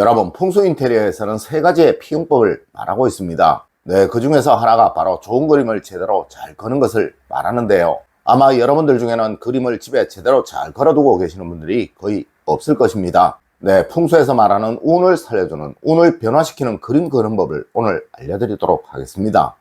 여러분 풍수 인테리어에서는 세 가지의 피용법을 말하고 있습니다. 네, 그 중에서 하나가 바로 좋은 그림을 제대로 잘 거는 것을 말하는데요. 아마 여러분들 중에는 그림을 집에 제대로 잘 걸어두고 계시는 분들이 거의 없을 것입니다. 네, 풍수에서 말하는 운을 살려주는, 운을 변화시키는 그림 그는 법을 오늘 알려드리도록 하겠습니다.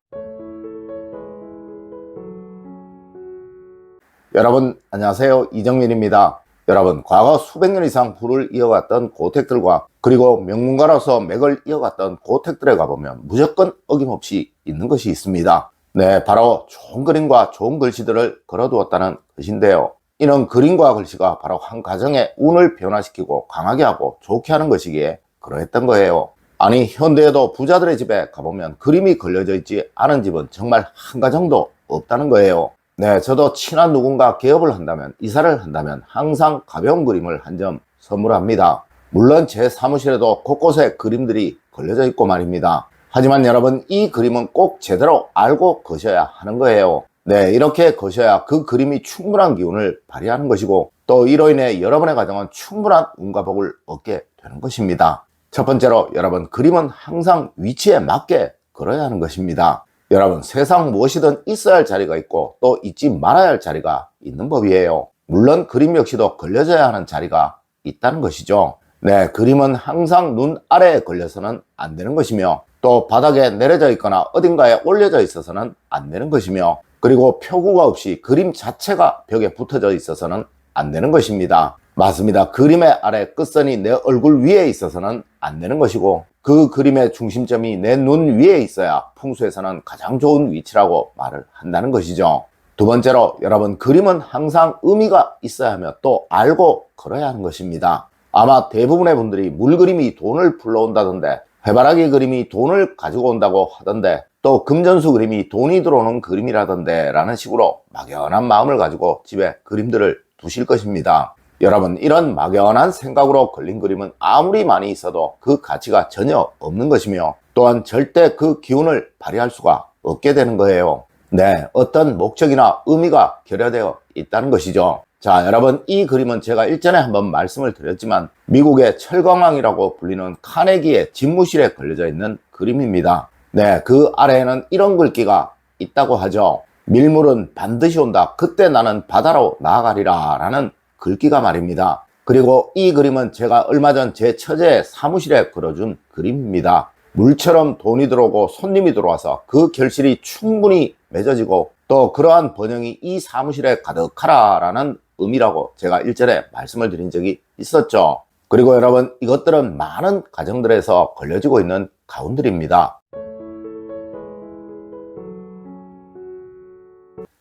여러분, 안녕하세요. 이정민입니다. 여러분, 과거 수백 년 이상 부를 이어갔던 고택들과 그리고 명문가로서 맥을 이어갔던 고택들에 가보면 무조건 어김없이 있는 것이 있습니다. 네, 바로 좋은 그림과 좋은 글씨들을 걸어두었다는 것인데요. 이런 그림과 글씨가 바로 한 가정의 운을 변화시키고 강하게 하고 좋게 하는 것이기에 그러했던 거예요. 아니, 현대에도 부자들의 집에 가보면 그림이 걸려져 있지 않은 집은 정말 한 가정도 없다는 거예요. 네, 저도 친한 누군가 개업을 한다면, 이사를 한다면 항상 가벼운 그림을 한 점 선물합니다. 물론 제 사무실에도 곳곳에 그림들이 걸려져 있고 말입니다. 하지만 여러분, 이 그림은 꼭 제대로 알고 거셔야 하는 거예요. 네, 이렇게 거셔야 그 그림이 충분한 기운을 발휘하는 것이고, 또 이로 인해 여러분의 가정은 충분한 운과 복을 얻게 되는 것입니다. 첫 번째로 여러분, 그림은 항상 위치에 맞게 걸어야 하는 것입니다. 여러분 세상 무엇이든 있어야 할 자리가 있고 또 잊지 말아야 할 자리가 있는 법이에요. 물론 그림 역시도 걸려져야 하는 자리가 있다는 것이죠. 네, 그림은 항상 눈 아래에 걸려서는 안 되는 것이며 또 바닥에 내려져 있거나 어딘가에 올려져 있어서는 안 되는 것이며 그리고 표구가 없이 그림 자체가 벽에 붙어져 있어서는 안 되는 것입니다. 맞습니다. 그림의 아래 끝선이 내 얼굴 위에 있어서는 안 되는 것이고 그 그림의 중심점이 내 눈 위에 있어야 풍수에서는 가장 좋은 위치라고 말을 한다는 것이죠. 두 번째로 여러분 그림은 항상 의미가 있어야 하며 또 알고 걸어야 하는 것입니다. 아마 대부분의 분들이 물그림이 돈을 불러온다던데 해바라기 그림이 돈을 가지고 온다고 하던데 또 금전수 그림이 돈이 들어오는 그림이라던데 라는 식으로 막연한 마음을 가지고 집에 그림들을 두실 것입니다. 여러분 이런 막연한 생각으로 걸린 그림은 아무리 많이 있어도 그 가치가 전혀 없는 것이며 또한 절대 그 기운을 발휘할 수가 없게 되는 거예요. 네, 어떤 목적이나 의미가 결여되어 있다는 것이죠. 자, 여러분 이 그림은 제가 일전에 한번 말씀을 드렸지만 미국의 철광왕이라고 불리는 카네기의 집무실에 걸려져 있는 그림입니다. 네, 그 아래에는 이런 글귀가 있다고 하죠. 밀물은 반드시 온다. 그때 나는 바다로 나아가리라 라는 글귀가 말입니다. 그리고 이 그림은 제가 얼마 전 제 처제 사무실에 그려준 그림입니다. 물처럼 돈이 들어오고 손님이 들어와서 그 결실이 충분히 맺어지고 또 그러한 번영이 이 사무실에 가득하라 라는 의미라고 제가 일전에 말씀을 드린 적이 있었죠. 그리고 여러분 이것들은 많은 가정들에서 걸려지고 있는 가운들입니다.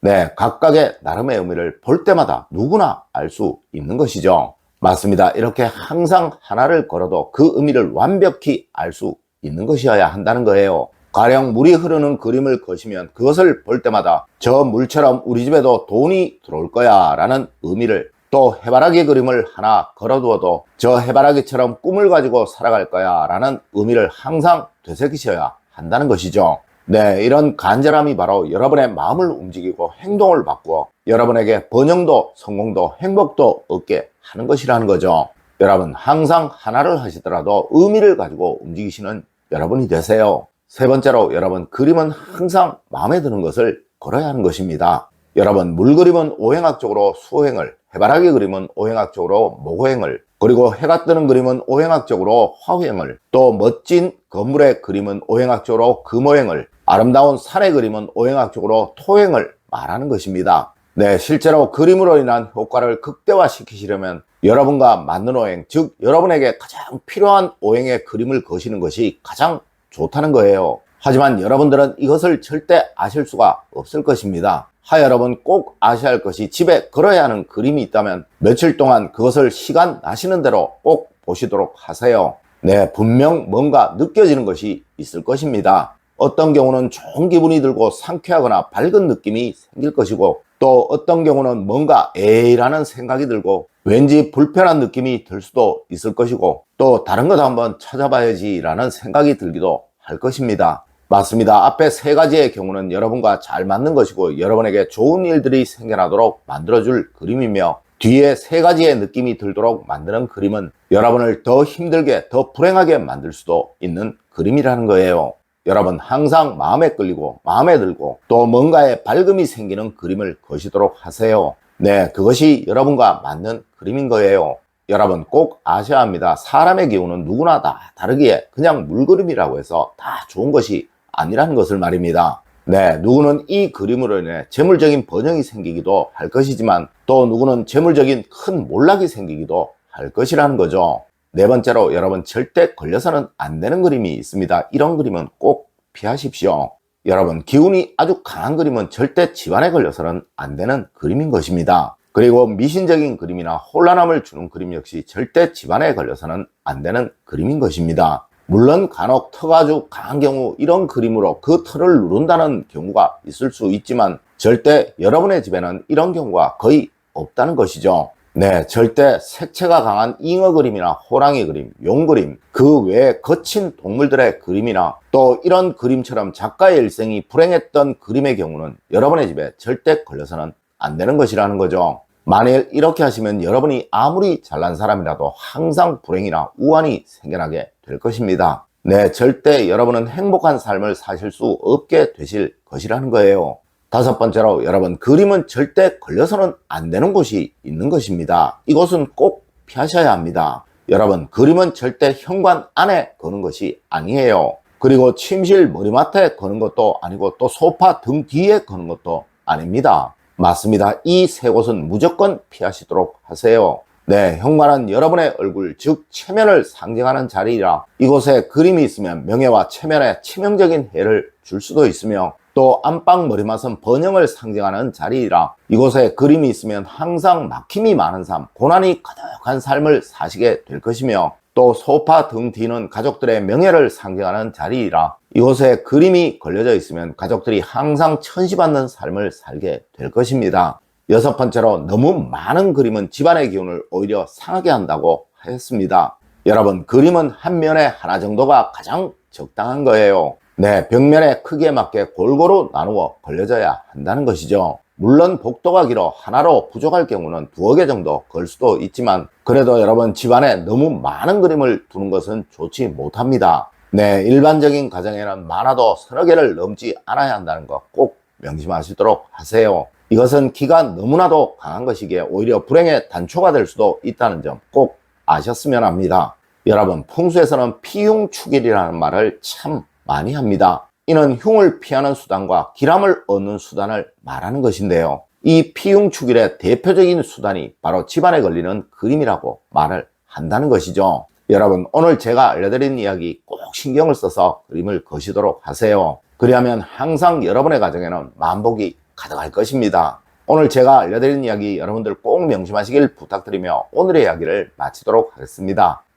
네, 각각의 나름의 의미를 볼 때마다 누구나 알 수 있는 것이죠. 맞습니다. 이렇게 항상 하나를 걸어도 그 의미를 완벽히 알 수 있는 것이어야 한다는 거예요. 가령 물이 흐르는 그림을 거시면 그것을 볼 때마다 저 물처럼 우리 집에도 돈이 들어올 거야 라는 의미를 또 해바라기 그림을 하나 걸어두어도 저 해바라기처럼 꿈을 가지고 살아갈 거야 라는 의미를 항상 되새기셔야 한다는 것이죠. 네, 이런 간절함이 바로 여러분의 마음을 움직이고 행동을 바꾸어 여러분에게 번영도 성공도 행복도 얻게 하는 것이라는 거죠. 여러분, 항상 하나를 하시더라도 의미를 가지고 움직이시는 여러분이 되세요. 세 번째로 여러분, 그림은 항상 마음에 드는 것을 걸어야 하는 것입니다. 여러분, 물 그림은 오행학적으로 수호행을, 해바라기 그림은 오행학적으로 목호행을, 그리고 해가 뜨는 그림은 오행학적으로 화호행을, 또 멋진 건물의 그림은 오행학적으로 금호행을, 아름다운 산의 그림은 오행학적으로 토행을 말하는 것입니다. 네, 실제로 그림으로 인한 효과를 극대화시키시려면 여러분과 맞는 오행, 즉 여러분에게 가장 필요한 오행의 그림을 거시는 것이 가장 좋다는 거예요. 하지만 여러분들은 이것을 절대 아실 수가 없을 것입니다. 하 여러분 꼭 아셔야 할 것이 집에 걸어야 하는 그림이 있다면 며칠 동안 그것을 시간 나시는 대로 꼭 보시도록 하세요. 네, 분명 뭔가 느껴지는 것이 있을 것입니다. 어떤 경우는 좋은 기분이 들고 상쾌하거나 밝은 느낌이 생길 것이고 또 어떤 경우는 뭔가 에이라는 생각이 들고 왠지 불편한 느낌이 들 수도 있을 것이고 또 다른 것 한번 찾아봐야지 라는 생각이 들기도 할 것입니다. 맞습니다. 앞에 세 가지의 경우는 여러분과 잘 맞는 것이고 여러분에게 좋은 일들이 생겨나도록 만들어줄 그림이며 뒤에 세 가지의 느낌이 들도록 만드는 그림은 여러분을 더 힘들게, 더 불행하게 만들 수도 있는 그림이라는 거예요. 여러분 항상 마음에 끌리고 마음에 들고 또 뭔가에 밝음이 생기는 그림을 거시도록 하세요. 네, 그것이 여러분과 맞는 그림인 거예요. 여러분 꼭 아셔야 합니다. 사람의 기운은 누구나 다 다르기에 그냥 물그림이라고 해서 다 좋은 것이 아니라는 것을 말입니다. 네, 누구는 이 그림으로 인해 재물적인 번영이 생기기도 할 것이지만 또 누구는 재물적인 큰 몰락이 생기기도 할 것이라는 거죠. 네 번째로 여러분 절대 걸려서는 안 되는 그림이 있습니다. 이런 그림은 꼭 피하십시오. 여러분 기운이 아주 강한 그림은 절대 집안에 걸려서는 안 되는 그림인 것입니다. 그리고 미신적인 그림이나 혼란함을 주는 그림 역시 절대 집안에 걸려서는 안 되는 그림인 것입니다. 물론 간혹 터가 아주 강한 경우 이런 그림으로 그 털을 누른다는 경우가 있을 수 있지만 절대 여러분의 집에는 이런 경우가 거의 없다는 것이죠. 네, 절대 색채가 강한 잉어 그림이나 호랑이 그림, 용 그림, 그 외에 거친 동물들의 그림이나 또 이런 그림처럼 작가의 일생이 불행했던 그림의 경우는 여러분의 집에 절대 걸려서는 안 되는 것이라는 거죠. 만일 이렇게 하시면 여러분이 아무리 잘난 사람이라도 항상 불행이나 우환이 생겨나게 될 것입니다. 네, 절대 여러분은 행복한 삶을 사실 수 없게 되실 것이라는 거예요. 다섯 번째로 여러분 그림은 절대 걸려서는 안 되는 곳이 있는 것입니다. 이것은 꼭 피하셔야 합니다. 여러분 그림은 절대 현관 안에 거는 것이 아니에요. 그리고 침실 머리맡에 거는 것도 아니고 또 소파 등 뒤에 거는 것도 아닙니다. 맞습니다. 이 세 곳은 무조건 피하시도록 하세요. 네, 현관은 여러분의 얼굴, 즉 체면을 상징하는 자리라 이곳에 그림이 있으면 명예와 체면에 치명적인 해를 줄 수도 있으며 또 안방 머리맡은 번영을 상징하는 자리라 이곳에 그림이 있으면 항상 막힘이 많은 삶, 고난이 가득한 삶을 사시게 될 것이며 또 소파 등 뒤는 가족들의 명예를 상징하는 자리라 이곳에 그림이 걸려져 있으면 가족들이 항상 천시받는 삶을 살게 될 것입니다. 여섯 번째로 너무 많은 그림은 집안의 기운을 오히려 상하게 한다고 하였습니다. 여러분 그림은 한 면에 하나 정도가 가장 적당한 거예요. 네, 벽면의 크기에 맞게 골고루 나누어 걸려져야 한다는 것이죠. 물론 복도가 길어 하나로 부족할 경우는 두어 개 정도 걸 수도 있지만 그래도 여러분 집안에 너무 많은 그림을 두는 것은 좋지 못합니다. 네, 일반적인 가정에는 많아도 서너 개를 넘지 않아야 한다는 거꼭 명심하시도록 하세요. 이것은 기가 너무나도 강한 것이기에 오히려 불행의 단초가 될 수도 있다는 점 꼭 아셨으면 합니다. 여러분, 풍수에서는 피흉축일이라는 말을 참 많이 합니다. 이는 흉을 피하는 수단과 기람을 얻는 수단을 말하는 것인데요. 이 피흉축일의 대표적인 수단이 바로 집안에 걸리는 그림이라고 말을 한다는 것이죠. 여러분, 오늘 제가 알려드린 이야기 꼭 신경을 써서 그림을 거시도록 하세요. 그리하면 항상 여러분의 가정에는 만복이 가득할 것입니다. 오늘 제가 알려드린 이야기 여러분들 꼭 명심하시길 부탁드리며 오늘의 이야기를 마치도록 하겠습니다.